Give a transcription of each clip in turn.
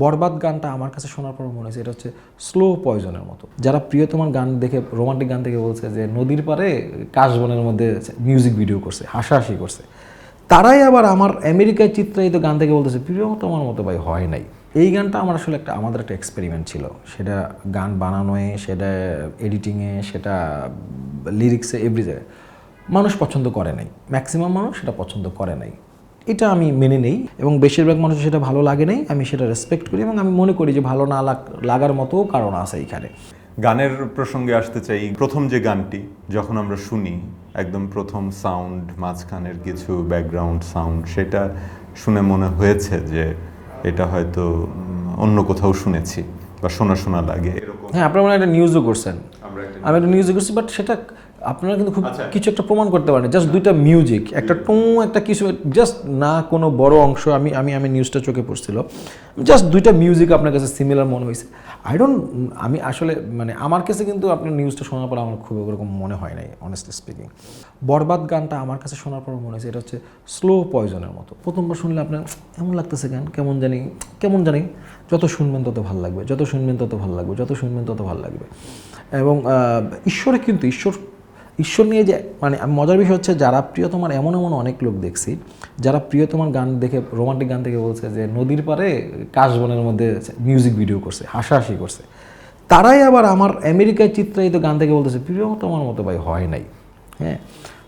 বরবাদ গানটা আমার কাছে শোনার পর মনে হয়েছে, এটা হচ্ছে স্লো পয়জনের মতো। যারা প্রিয়তমার গান দেখে রোমান্টিক গান দেখে বলছে যে নদীর পারে কাশবনের মধ্যে মিউজিক ভিডিও করছে, হাসাহাসি করছে, তারাই আবার আমার আমেরিকায় চিত্রায়িত গান থেকে বলতেছে, প্রিয়তমার মতো ভাই হয় নাই। এই গানটা আমার আসলে একটা, আমাদের একটা এক্সপেরিমেন্ট ছিল। সেটা গান বানানোয়, সেটা এডিটিংয়ে সেটা লিরিক্সে এভরি জায়গায়। মানুষ পছন্দ করে নাই। ম্যাক্সিমাম মানুষ সেটা পছন্দ করে নাই। এটা আমি মেনে নেই এবং বেশিরভাগ মানুষ সেটা ভালো লাগে নাই আমি সেটা রেসপেক্ট করি এবং আমি মনে করি যে ভালো না লাগ- লাগার মতো কারণ আছে এইখানে গানের প্রসঙ্গে আসতে চাই প্রথম যে গানটি যখন আমরা শুনি একদম প্রথম সাউন্ড মাঝখানের কিছু ব্যাকগ্রাউন্ড সাউন্ড সেটা শুনে মনে হয়েছে যে এটা হয়তো অন্য কোথাও শুনেছি বা শোনা শোনা লাগে এরকম। হ্যাঁ আপনারা মনে হয় একটা নিউজও করছেন। আমি একটা নিউজে করছি বাট সেটা আপনারা কিন্তু খুব আচ্ছা। কিছু একটা প্রমাণ করতে পারেন। জাস্ট দুইটা মিউজিক একটা টুঁ একটা কিছু জাস্ট না কোনো বড় অংশ আমি আমি আমি নিউজটা চোখে পড়ছিল। জাস্ট দুইটা মিউজিক আপনার কাছে সিমিলার মনে হয়েছে। আই ডোন্ট আমি আসলে মানে আমার কাছে কিন্তু আপনার নিউজটা শোনার পর আমার খুব ওরকম মনে হয় নাই অনেস্টলি স্পিকিং বরবাদ গানটা আমার কাছে শোনার পর মনে হয়েছে এটা হচ্ছে স্লো পয়জনের মতো। প্রথমবার শুনলে আপনার এমন লাগতেছে গান? কেমন জানি কেমন জানি? যত শুনবেন তত ভালো লাগবে যত শুনবেন তত ভালো লাগবে যত শুনবেন তত ভালো লাগবে। এবং ঈশ্বরে কিন্তু ঈশ্বর ঈশ্বর নিয়ে যে মানে মজার বিষয় হচ্ছে যারা প্রিয়তমার, এমন এমন অনেক লোক দেখছি, যারা প্রিয়তমার গান দেখে, রোমান্টিক গান দেখে বলছে যে, নদীর পারে কাশবনের মধ্যে মিউজিক ভিডিও করছে, হাসাহাসি করছে। তারাই আবার আমার আমেরিকায় চিত্রায়িত গান থেকে বলতেছে, প্রিয়তমার মতো ভাই হয় নাই। হ্যাঁ?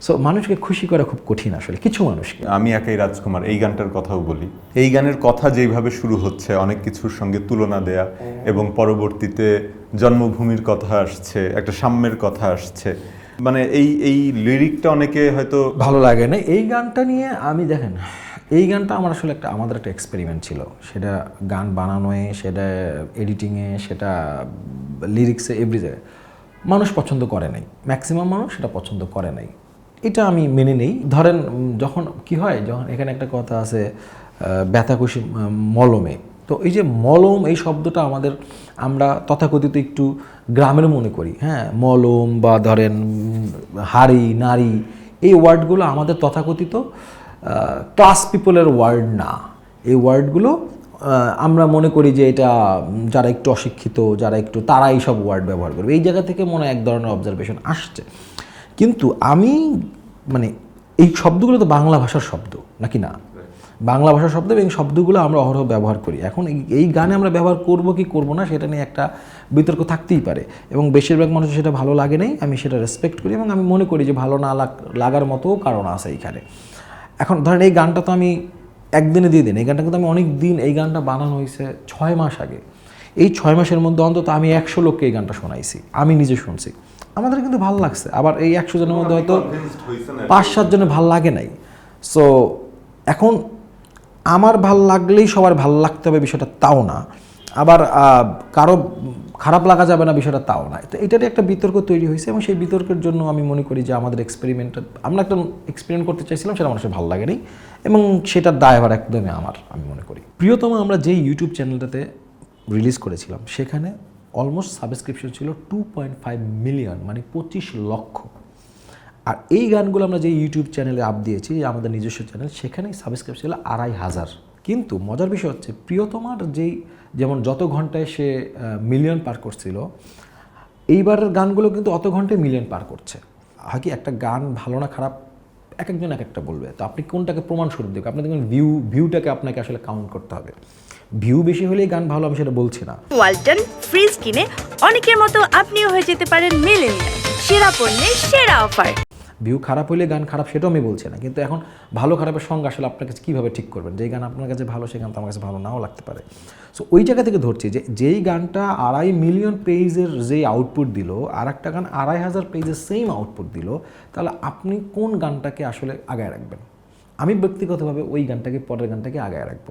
সো মানুষকে খুশি করা খুব কঠিন আসলে, কিছু মানুষকে। আমি একাই রাজকুমার, এই গানটার কথাও বলি। এই গানের কথা যেইভাবে শুরু হচ্ছে, অনেক কিছুর সঙ্গে তুলনা দেয়া, এবং পরবর্তীতে জন্মভূমির কথা আসছে, একটা সাম্যের কথা আসছে মানে এই এই লিরিকটা অনেকে হয়তো ভালো লাগে না। এই গানটা নিয়ে আমি দেখেন, এই গানটা আমার আসলে একটা, আমাদের একটা এক্সপেরিমেন্ট ছিল। সেটা গান বানানোয়, সেটা এডিটিংয়ে সেটা লিরিক্সে এভরি জায়গায়। মানুষ পছন্দ করে নাই। ম্যাক্সিমাম মানুষ সেটা পছন্দ করে নাই। এটা আমি মেনে নেই। ধরেন যখন কি হয়, যখন এখানে একটা কথা আছে ব্যথাকুশি মলমে। তো এই যে মলম, এই শব্দটা আমাদের আমরা তথাকথিত একটু গ্রামের মনে করি। হ্যাঁ মলম বা ধরেন হাড়ি নারী এই ওয়ার্ডগুলো আমাদের তথাকথিত ক্লাস পিপলের ওয়ার্ড না। এই ওয়ার্ডগুলো আমরা মনে করি যে এটা যারা একটু অশিক্ষিত, যারা একটু তারা এই সব ওয়ার্ড ব্যবহার করবে। এই জায়গা থেকে মনে এক ধরনের অবজারভেশন আসছে। কিন্তু আমি মানে এই শব্দগুলো তো বাংলা ভাষার শব্দ, নাকি না? বাংলা ভাষা শব্দ এবং শব্দগুলো আমরা অহরহ ব্যবহার করি। এখন এই- গানে আমরা ব্যবহার করব কি করব না সেটা নিয়ে একটা বিতর্ক থাকতেই পারে। এবং বেশিরভাগ মানুষ সেটা ভালো লাগে নাই আমি সেটা রেসপেক্ট করি এবং আমি মনে করি যে ভালো না লাগার মতো কারণ আছে এইখানে। এখন ধরেন এই গানটা তো আমি একদিনে দিয়ে দিন এই গানটা কিন্তু আমি অনেক দিন এই গানটা বানানো হয়েছে ছয় মাস আগে। এই ছয় মাসের মধ্যে অন্তত আমি একশো লোককে এই গানটা শোনাইছি আমি নিজে শুনছি। আমাদের কিন্তু ভালো লাগছে আবার এই একশো জনের মধ্যে হয়তো পাঁচ সাত জনের ভালো লাগে নাই। সো এখন আমার ভালো লাগলেই সবার ভালো লাগতে হবে বিষয়টা তাও না। আবার কারও খারাপ লাগা যাবে না বিষয়টা তাও না। তো এটারই একটা বিতর্ক তৈরি হয়েছে এবং সেই বিতর্কের জন্য আমি মনে করি যে আমাদের এক্সপেরিমেন্টটা আমরা একটা এক্সপেরিমেন্ট করতে চাইছিলাম, সেটা মানুষের ভালো লাগেনি এবং সেটার দায়ভার একদমই আমার, আমি মনে করি। প্রিয়তম, আমরা যেই ইউটিউব চ্যানেলটাতে রিলিজ করেছিলাম, সেখানে অলমোস্ট সাবস্ক্রিপশন ছিল টু পয়েন্ট ফাইভ মিলিয়ন মানে পঁচিশ লক্ষ। আর এই গানগুলো আমরা যে ইউটিউব চ্যানেলে আপ দিয়েছি আমাদের নিজস্ব চ্যানেল সেখানে সাবস্ক্রাইব ছিল আড়াই হাজার। কিন্তু মজার বিষয় হচ্ছে, প্রিয়তমার যেই যেমন যত ঘন্টায় সে মিলিয়ন পার করছিল, এইবারের গানগুলো কিন্তু অত ঘন্টায় মিলিয়ন পার করছে। হয় কি, একটা গান ভালো না খারাপ, এক একজন এক একটা বলবে। তো আপনি কোনটাকে প্রমাণ প্রমাণস্বরূপ দেখবেন আপনি দেখবেন ভিউ ভিউটাকে আপনাকে আসলে কাউন্ট করতে হবে। ভিউ বেশি হলেই গান ভালো, আমি সেটা বলছি না। ওয়ালটন ফ্রিজ কিনে অনেকের মতো আপনিও হয়ে যেতে পারেন মিলেনিয়াল। সেরা পণ্যের সেরা অফার ভিউ খারাপ হলে গান খারাপ সেটাও আমি বলছি না। কিন্তু এখন ভালো খারাপের সঙ্গে আসলে আপনার কাছে কীভাবে ঠিক করবেন? যেই গান আপনার কাছে ভালো, সেই গান তো আমার কাছে ভালো নাও লাগতে পারে। সো ওই জায়গা থেকে ধরছি যে, যেই গানটা আড়াই মিলিয়ন পেজের যেই আউটপুট দিল আর একটা গান আড়াই হাজার পেজের সেম আউটপুট দিল, তাহলে আপনি কোন গানটাকে আসলে আগায় রাখবেন? আমি ব্যক্তিগতভাবে ওই গানটাকে, পরের গানটাকে আগায় রাখব।